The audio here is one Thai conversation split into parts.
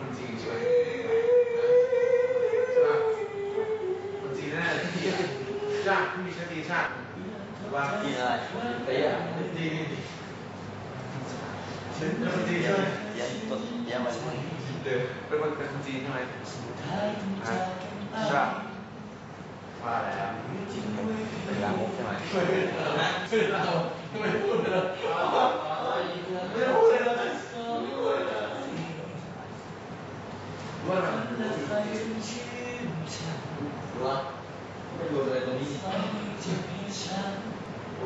คนจีนใช่ไหมใช่ป่ะคนจีนแน่เลยที่ชาติที่มีชาติชาติว่ากินอะไรเตี้ยดีดีดีเป็นคนจีนใช่ไหมยันต้นยันมาเดี๋ยวเป็นคนเป็นคนจีนใช่ไหมใช่ว่าแล้วจริงเป็นลามกใช่ไหมเป็นลามกไม่พูดเลย เป็นชื่นฉันว่าไม่รู้เลยตรงนี้ฟังที่พี่ฉัน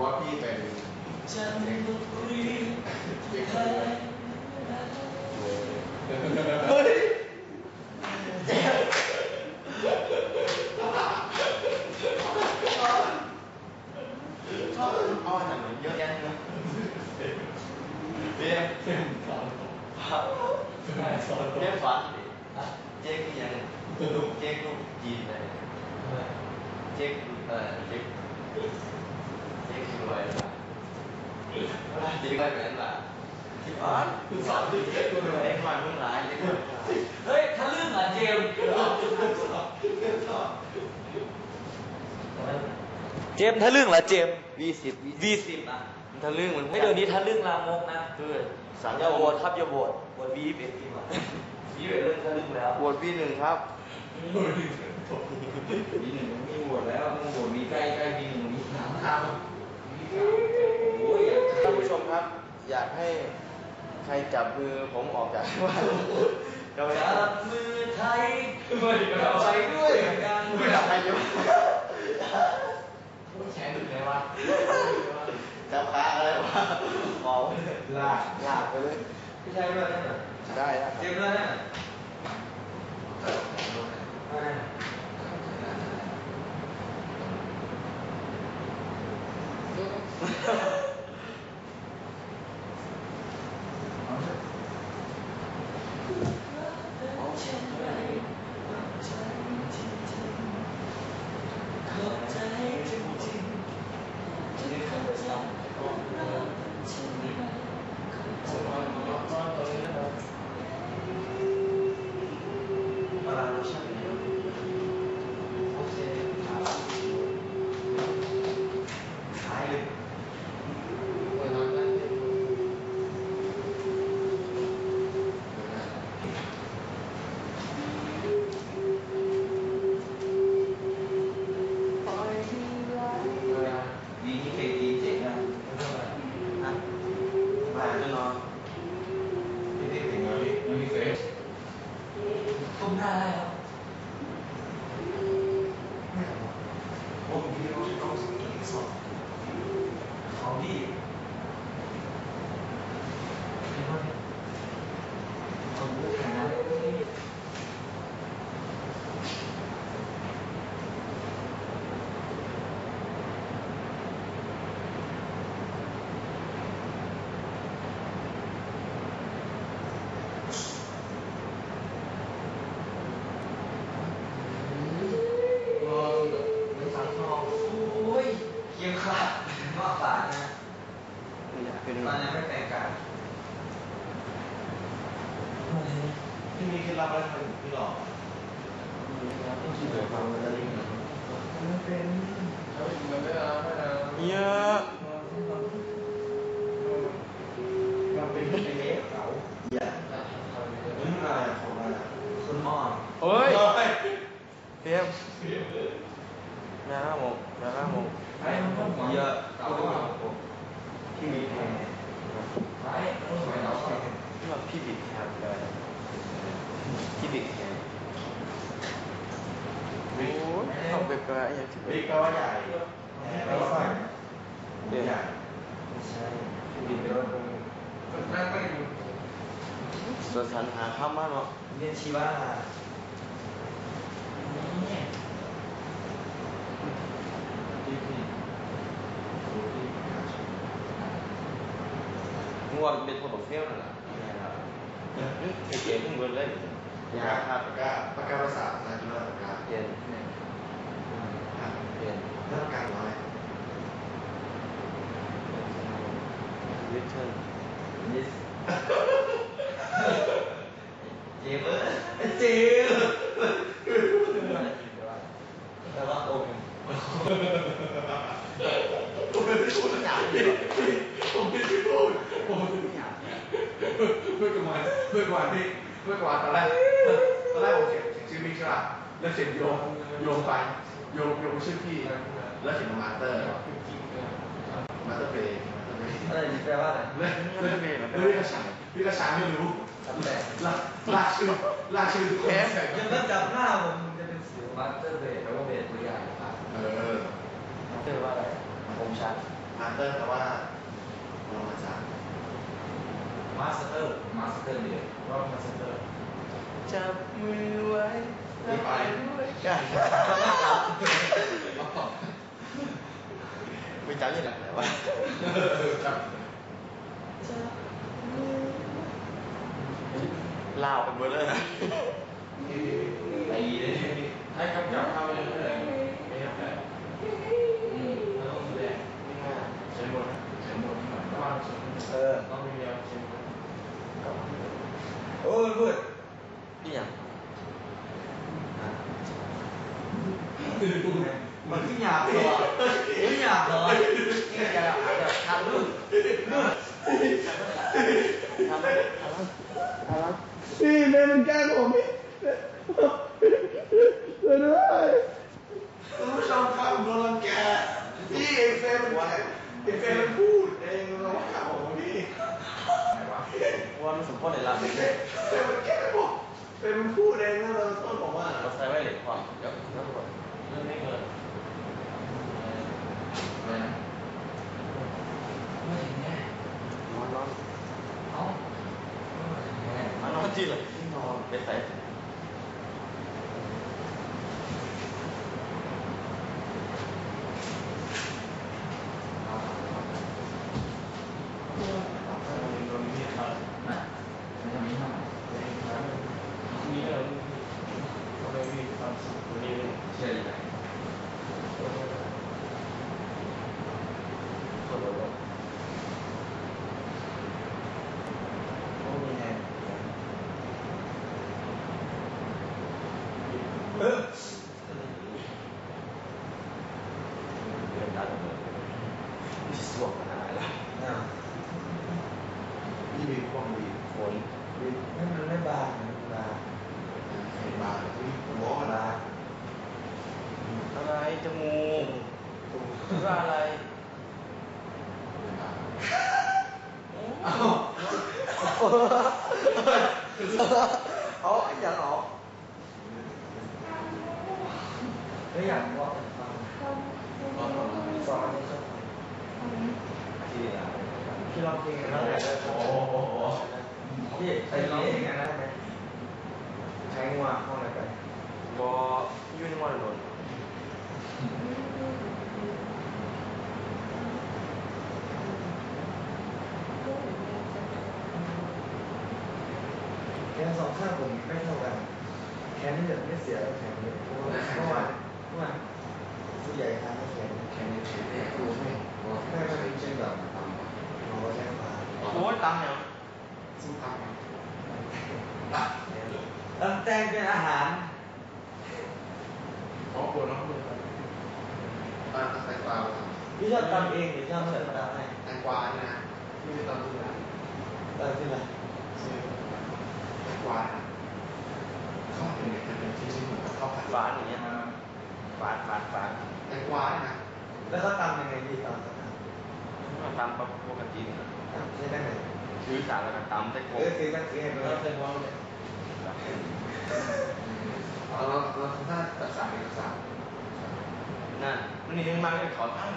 ว่าพี่เป็นจันทบุรีไทยเฮ้ยอ้อนอะไรเยอะแยะเลยเรียกเส้นสอนเรียกฝันเจ๊กยัง เจ๊กลูกจีนเลยเจ๊กเออเจ๊กเจ๊กรวยป่ะเจ๊กรวยเป็นป่ะที่บ้านคือสอนที่เก็บตัวเล็กมาเมื่อไรเล็กมาเฮ้ยทะลึ่งเหรอเจมส์เจมส์ทะลึ่งเหรอเจมส์วีสิบวีสิบอะทะลึ่งมันไม่เดี๋ยวนี้ทะลึ่งลามกนะคือสามอย่าโหวตครับอย่าโหวตโหวตวีเป็นดีกว่าวีเป็นเรื่องทะลึ่งแล้วบวชวีหนึ่งครับ มีหนึ่งมีบวชแล้วมีบวชมีใกล้ใกล้มีหนึ่งมีสามคำโอ้ยอยากท่านผู้ชมครับ อยากให้ใครจับมือผมออกจากบ้านเราไปจับมือไทยไม่ได้ไปด้วยกันไม่ได้อยู่แขนถึงไหนวะจับขาอะไรวะเมาลากลากไปเลยพี่ชายด้วยนะได้แล้วเจมส์ด้วยนะ ข บิ๊กแปลว่าใหญ่แปลว่าใหญ่ใหญ่ใช่พี่บิดเป็นนั่งก็อยู่ส่วนสรรหาข้ามบ้านเนาะเรียนชีวะนี่ที่ที่ที่งัวเป็นคนบอกเฟี้ยวนั่นแหละนี่เก๋ๆขึ้นบนเลยยาครับปากกาปากกาภาษาอาจุฬาปากกาเปลี่ยนเปลี่ยน เรื่องการน้อย ลิเทิลยิสเจมส์เจมส์แต่ว่าโอ้ยผมไม่ได้พูดอย่างนี้ผมไม่ได้พูดผมไม่ได้อย่างนี้เพื่อนกวนเพื่อนกวนที่เพื่อนกวนตอนแรกตอนแรกผมเขียนแล้วเขียนโยงโยงไปโยงโยงชื่อพี่แล้วเขียนมาสเตอร์มาสเตอร์เบย์มาสเต อร์เบย์อะไรนี่แปลว่าอะไรแล้วแล้วเบย์แล้วพี่กระชายพี่กระชายไม่รู้ทำแต่ลากลากชื่อลากชื่อทุกคนยังไม่จับหน้าผมมันจะเป็นเสียวมาสเตอร์เบสแปลว่าเบสตัวใหญ่ครับเออมาสเตอร์ว่าอะไรคมชัดมาสเตอร์แปลว่าปรมาจารย์มาสเตอร์มาสเตอร์เบสว่ามาสเตอร์จับมือไว้แล้วไปด้วยกัน ไม่จำยังไงแต่ว่าครับลาวไปเบอร์เลยนะไอ้เลยให้กำกับเข้าไปเรื่อยไม่ครับแต่อืมแล้วต้องแสดงไม่ง่ายใช้หมดนะเขียนบทหน่อยว่างสุดเออต้องมีเดียวใช้หมดโอ้ยพูดนี่อย่าง มันขึ้นหยาบเหรอขึ้นหยาบเหรอนี่จะอาจจะทำรุ่นรุ่น พี่เมย์มันแกล้ง ผมพี่ช่วยด้วยคุณผู้ชมครับโดนรังแกพี่เอเฟมันแกล้เอเฟย์มันพูดเองเราว่าข่าวผมพี่ว่ามันสมควรในลำเลยเฟย์เฟย์มันแกล้งผมเฟย์มันพูดเองนะเราต้นบอกว่าเราใช้ไว้เหล็กความเดี๋ยวเดี๋ยวก่อนเรื่องไม่เกินอะไม่ถึงแน่นอนนอนเอ้าไม่ถึงแน่นอนจีเลยนอนไปใส่โดนมีดครับนะไม่ทำนี้ทำไมนี่เรา เขาไม่มีความสุขวันนี้ เชื่อยังไง ตัวเรา จมูกว่าอะไรอ้าวเอาอย่างเอาไม่อยากว่าแต่ฟังตอนตอนนั้นสอนที่ชอบที่อะที่ร้องเพลงนั่นแหละโอ้โหพี่ไปร้องเพลงนั้นได้ไหมใช้งัวเข้าอะไรไปบอยุ่นวันหล่น แขนสองข้างผมไม่เท่ากัน แขนนี่แบบไม่เสียแล้วแขนเยอะเพราะว่าเมื่อวานเมื่อวานผู้ใหญ่ทานให้แขนแค่นี้เฉยๆดูไม่แม่ไมันเป็นเช่นแบบเราก็ใช้มาโอ้ยตังเนี่ยสู้ทำตำแตงเป็นอาหาร ขอปวดน้อง เลยอ่าแตงกวาพี่ชอบตำเองหรือชอบเสิร์ฟตำให้แตงกวาเนี่ยนะที่ไม่ตอนที่นะตำที่ไหนซื้อแตงกวาข้าวเป็นเด็กเป็นที่ชื่อเหมือนกับข้าวผัดฝานอย่างเงี้ยฝานฝานฝานแตงกวาเนี่ยนะแล้วเขาตำยังไงพี่ตำสักคมาตามปกติเนี่ยำตำใช้ได้ไหมซื้อสารแล้วก็ตำแต่กเอบอซื้อกันซื้อให้ไปเลยเราเราเราทำหน้าตัดสายเอกสาร นั่นมันนี่ยังมาเลยขอตั้ง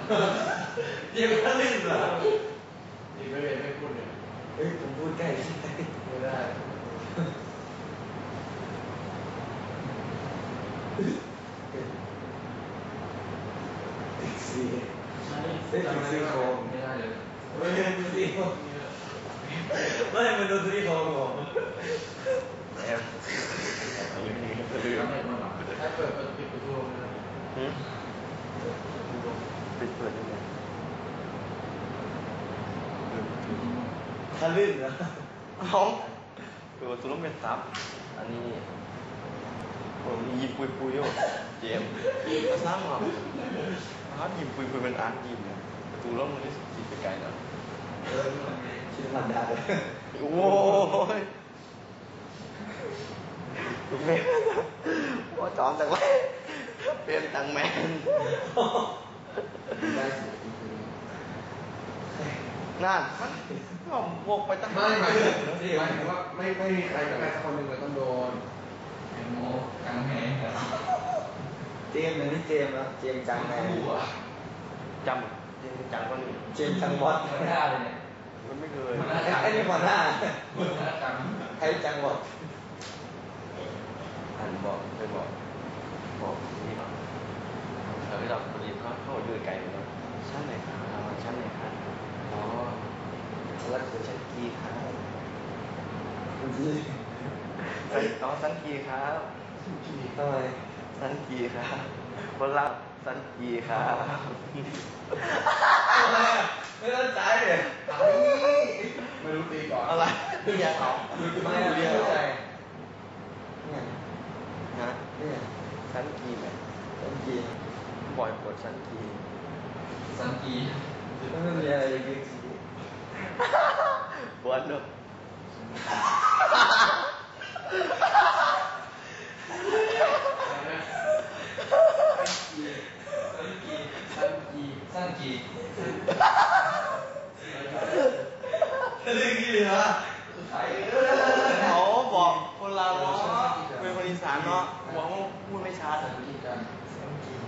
เดี๋ยวก็ลื่นเหรออีกไม่เป็นไม่พูดเลยเฮ้ยผมพูดใกล้ใช่ไหมไม่ได้ติดซีได้ติดซีโครงไม่ได้เลยไม่ได้ติดซีโครงไม่มันโดนซีโครงผมแอบเอาอย่างนี้ก็ลืมถ้าเปิดเปิดปิดประตูลงนะหืม ปิดเปิดยังไงทะลึ่งเหรอเอาคือว่าตัวต้องเป็นซับอันนี้ผมยิ้มปุยปุยๆอยู่เจมส์มาสร้างหรออาร์ตยิ้มปุยปุยเป็นอาร์ตยิ้มนะประตูร่มมันได้สิบไปไกลแล้วเออชิลมันดาเลยโอ้ยแม่ว่าจอมจังเลยเปลี่ยนตังแมน นั่นมันก็วกไปตั้งไม่หมายถึงหมายถึงว่าไม่ไม่มีใครกับใครสักคนหนึ่งเลยต้องโดนเป็นโมกลางแหงเจมส์อันนี้เจมส์นะเจมส์จังแม่จำเจริงจังก็นี่เจมส์จังวัดหัวหน้าเลยเนี่ยมันไม่เคยหัวหน้าไอ้นี่หัวหน้าหัวหน้าจังไอ้จังวัดอันบอกเคยบอกบอกนี่ ก่อนเออเราพอดีเขาเข้าอยู่ไกลเลยชั้นไหนครับชั้นไหนครับอ๋อแล้วคือชั้นกีครับจีไปน้องชั้นกีครับทำไมชั้นกีครับคนรับชั้นกีครับทำไมอะไม่เข้าใจเลยไม่รู้ตีก่อนอะไรพี่ยังเอาไม่อะไม่เข้าใจเนี่ยฮะเนี่ยชั้นกีไหมเป็น จีบ่อยกดชั้นกีสังกีไม่มีอะไรเลยจีปวดด้วยสังกีสังกีสังกีเรื่องกี่เหรอเขาบอกคนลาวเนาะเป็นคนอีสานเนาะหวังว่าพูดไม่ชัด สังกีกัน ฉันกิน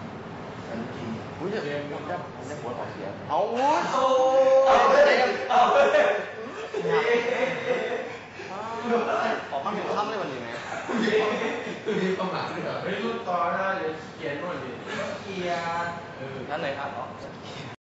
อุ้ยจะผมจะผมจะปวดออกเสียงเอาวุ้ยโอ้เอาเลยเอาเลยออกมาเป็นคำเลยวันนี้ไหมมีความหมาทด้วยเหรอเฮ้ยรุ่นต่อหน้าเดี๋ยวเขียนหน่อยดิเกียร์นั่นเลยครับอ๋อ